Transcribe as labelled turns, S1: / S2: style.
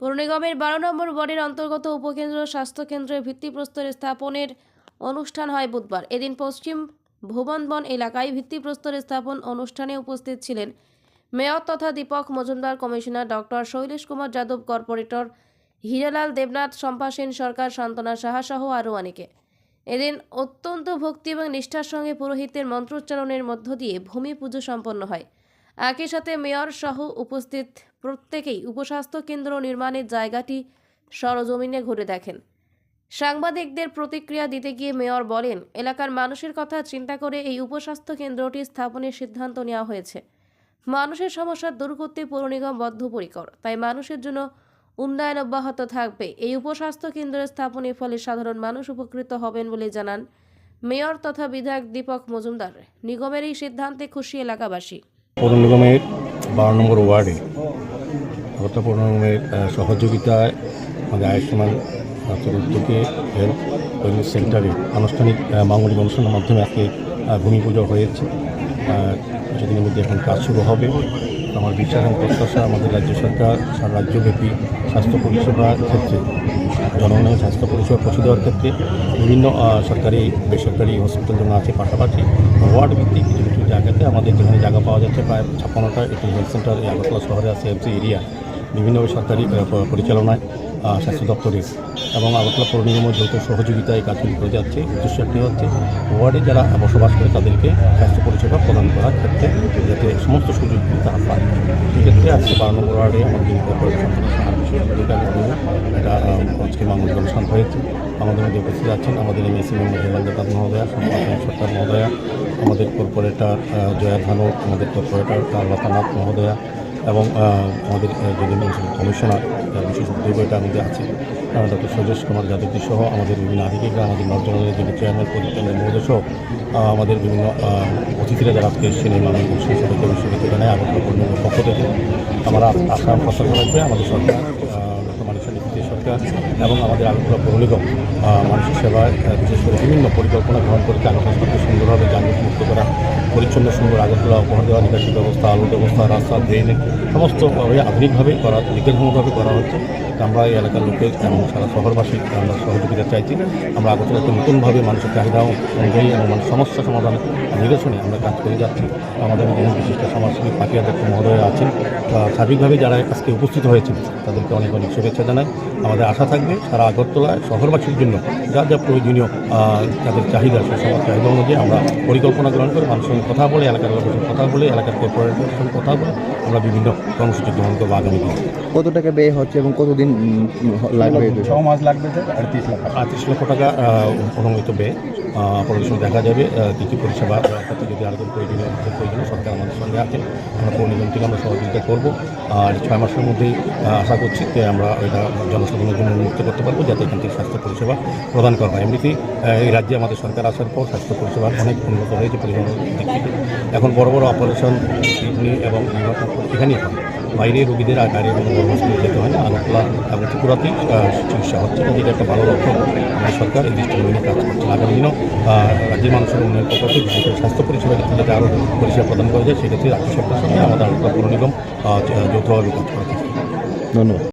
S1: পৌর নিগমের বারো নম্বর ওয়ার্ডের অন্তর্গত উপকেন্দ্র স্বাস্থ্যকেন্দ্রের ভিত্তিপ্রস্তর স্থাপনের অনুষ্ঠান হয় বুধবার। এদিন পশ্চিম ভুবনবন এলাকায় ভিত্তিপ্রস্তর স্থাপন অনুষ্ঠানে উপস্থিত ছিলেন মেয়র তথা Dipak Majumdar, commissioner doctor Shailesh Kumar Yadav, corporator Hiralal Debnath, Shampa Sen Sarkar Santwana Saha সহ আরও অনেকে। এদিন অত্যন্ত ভক্তি এবং নিষ্ঠার সঙ্গে পুরোহিতের মন্ত্রোচ্চারণের মধ্য দিয়ে ভূমি পুজো সম্পন্ন হয়। একই সাথে মেয়র সহ উপস্থিত প্রত্যেকেই উপস্বাস্থ্য কেন্দ্র নির্মাণের জায়গাটি সরজমিনে ঘুরে দেখেন। সাংবাদিকদের প্রতিক্রিয়া দিতে গিয়ে মেয়র বলেন, এলাকার মানুষের কথা চিন্তা করে এই উপস্বাস্থ্য কেন্দ্রটি স্থাপনের সিদ্ধান্ত নেওয়া হয়েছে। মানুষের সমস্যা দূর করতে পৌর নিগম বদ্ধপরিকর, তাই মানুষের জন্য উন্নয়ন অব্যাহত থাকবে। এই উপস্বাস্থ্য কেন্দ্রের স্থাপনের ফলে সাধারণ মানুষ উপকৃত হবেন বলে জানান মেয়র তথা বিধায়ক দীপক মজুমদার। নিগমের এই সিদ্ধান্তে খুশি এলাকাবাসী।
S2: পৌর নিগমের বারো নম্বর ওয়ার্ডে আগরতলা পৌর নিগমের সহযোগিতায় আমাদের আয়ুষ্মান ডাক্তার উদ্যোগে হেলথ ওয়েলনেস সেন্টারে আনুষ্ঠানিক মাঙ্গলিক অনুষ্ঠানের মাধ্যমে আজকে ভূমি পুজো হয়েছে। কিছুদিনের মধ্যে এখন কাজ শুরু হবে। আমার বিশ্বাস এবং প্রত্যাশা আমাদের রাজ্য সরকার, সারা রাজ্যব্যাপী স্বাস্থ্য পরিষেবার ক্ষেত্রে, জনগণের স্বাস্থ্য পরিষেবা পৌঁছে দেওয়ার ক্ষেত্রে বিভিন্ন সরকারি, বেসরকারি হসপিটাল যেমন আছে পাশাপাশি ওয়ার্ড ভিত্তিক কিছু জায়গাতে। আমাদের যেখানে জায়গা পাওয়া যাচ্ছে প্রায় ছাপ্পান্নটা, একটি হেলথ সেন্টার এই আগরতলা শহরে আছে, এমসি এরিয়া। বিভিন্ন সরকারি পরিচালনায় স্বাস্থ্য দপ্তরের এবং আগরতলা পৌর নিগমের যৌথ সহযোগিতায় কাজগুলি করে যাচ্ছে, উদ্দেশ্য একটি হচ্ছে ওয়ার্ডে যারা বসবাস করে তাদেরকে স্বাস্থ্য পরিষেবা প্রদান করার ক্ষেত্রে যাতে সমস্ত সুযোগগুলি তারা পায়। সেক্ষেত্রে আজকে বারো নম্বর ওয়ার্ডে আমাদের এটা আজকে মাঙ্গলিক অনুষ্ঠান হয়েছে আমাদের মধ্যে উপস্থিত আছেন আমাদের এমএসি মেম্বার হেলাল মহোদয়া সরকার মহোদয়া আমাদের কর্পোরেটর জয়া ধানু আমাদের কর্পোরেটর লতানাথ মহোদয়া এবং আমাদের যদি কমিশনার বিশেষ উদ্যোগ এটা আমাদের আছে। ডক্টর সজেশ কুমার যাদবজি সহ আমাদের বিভিন্ন আধিকারিকরা, আমাদের মন্ত্রণালয়ের যিনি চেয়ারম্যান পরিচালনা মহোদয় সহ আমাদের বিভিন্ন অতিথিরা যারা আজকে এসেছেন এই মাননীয় সদস্য বিশ্ববিদ্যালয়ে আগত পক্ষ থেকে। আমরা আশা প্রত্যাশা রাখবে আমাদের সরকার। সরকার এবং আমাদের আগরতলা প্রহলিগম মানুষের সেবায় বিশেষ করে বিভিন্ন পরিকল্পনা গ্রহণ করে আগরতলাকে সুন্দরভাবে যানজট মুক্ত করা, পরিচ্ছন্ন, সুন্দর আগরতলা উপহার দেওয়া নিকাশি ব্যবস্থা, আলোর ব্যবস্থা, রাস্তা, ড্রেনে সমস্ত আধুনিকভাবে করা নির্দেশমূলকভাবে করা হচ্ছে। আমরা এই এলাকার লোকের এবং সারা শহরবাসী আমরা সহযোগিতা চাইছি। আমরা আগরতলাকে নতুনভাবে মানুষের চাহিদা অনুযায়ী এবং মানুষ সমস্যা সমাধানে নিরসনে আমরা কাজ করে যাচ্ছি। আমাদের বহু বিশিষ্ট সমাজসেবী দত্ত মহোদয় আছেন। সার্বিকভাবে যারা আজকে উপস্থিত হয়েছেন, তাদেরকে অনেক অনেক শুভেচ্ছা জানাই। আমাদের আশা থাকবে সারা আগরতলায় শহরবাসীর জন্য যা যা প্রয়োজনীয় তাদের চাহিদা, সেই সমস্ত চাহিদা অনুযায়ী আমরা পরিকল্পনা গ্রহণ করে মানুষের সঙ্গে কথা বলে, এলাকার লোকের কথা বলে, এলাকার কর্পোরেটের সঙ্গে কথা বলে আমরা বিভিন্ন কর্মসূচি গ্রহণ করব আগামী দিনে।
S3: কত টাকা ব্যয় হচ্ছে এবং কতদিন উম, লাগবে
S4: ছ মাস লাগবে স্যার আড়ত্রিশ লাখ
S2: আটত্রিশ লক্ষ টাকা অনুমোদিত ব্যয়। আহ, পরিদর্শনে দেখা যাবে কী কী পরিষেবা যদি আরও প্রয়োজনীয় প্রয়োজনীয় সরকার আমাদের সঙ্গে আছেন আমরা পৌর আমরা সহযোগিতা করব। আর ছয় মাসের মধ্যেই আশা করছি যে আমরা এটা জনসাধারণের জন্য উন্মুক্ত করতে পারব যাতে এখান থেকে স্বাস্থ্য পরিষেবা প্রদান করা হয়। এমনিতেই এই রাজ্যে আমাদের সরকার আসার পর স্বাস্থ্য পরিষেবা অনেক উন্নত হয়েছে পরিষেবার দিক থেকে। এখন বড় বড় অপারেশন কিডনি এবং এখানেই হয় বাইরে রোগীদের আর বাইরে কোনো হসপিটালে যেতে হয় না। আগরতলা এবং ত্রিপুরাতেই চিকিৎসা হচ্ছে। এটা একটা ভালো লক্ষ্য আমাদের সরকার এই দৃষ্টি মেনে কাজ করছে। আগামী দিনও রাজ্যের মানুষের উন্নয়ন প্রকল্পে বিশেষ স্বাস্থ্য পরিষেবা যাতে আরও পরিষেবা প্রদান করা যায়, সেক্ষেত্রে রাজ্য সরকারের সঙ্গে আমাদের আগরতলা পৌর নিগম যৌথভাবে কাজ করে
S3: ধন্যবাদ।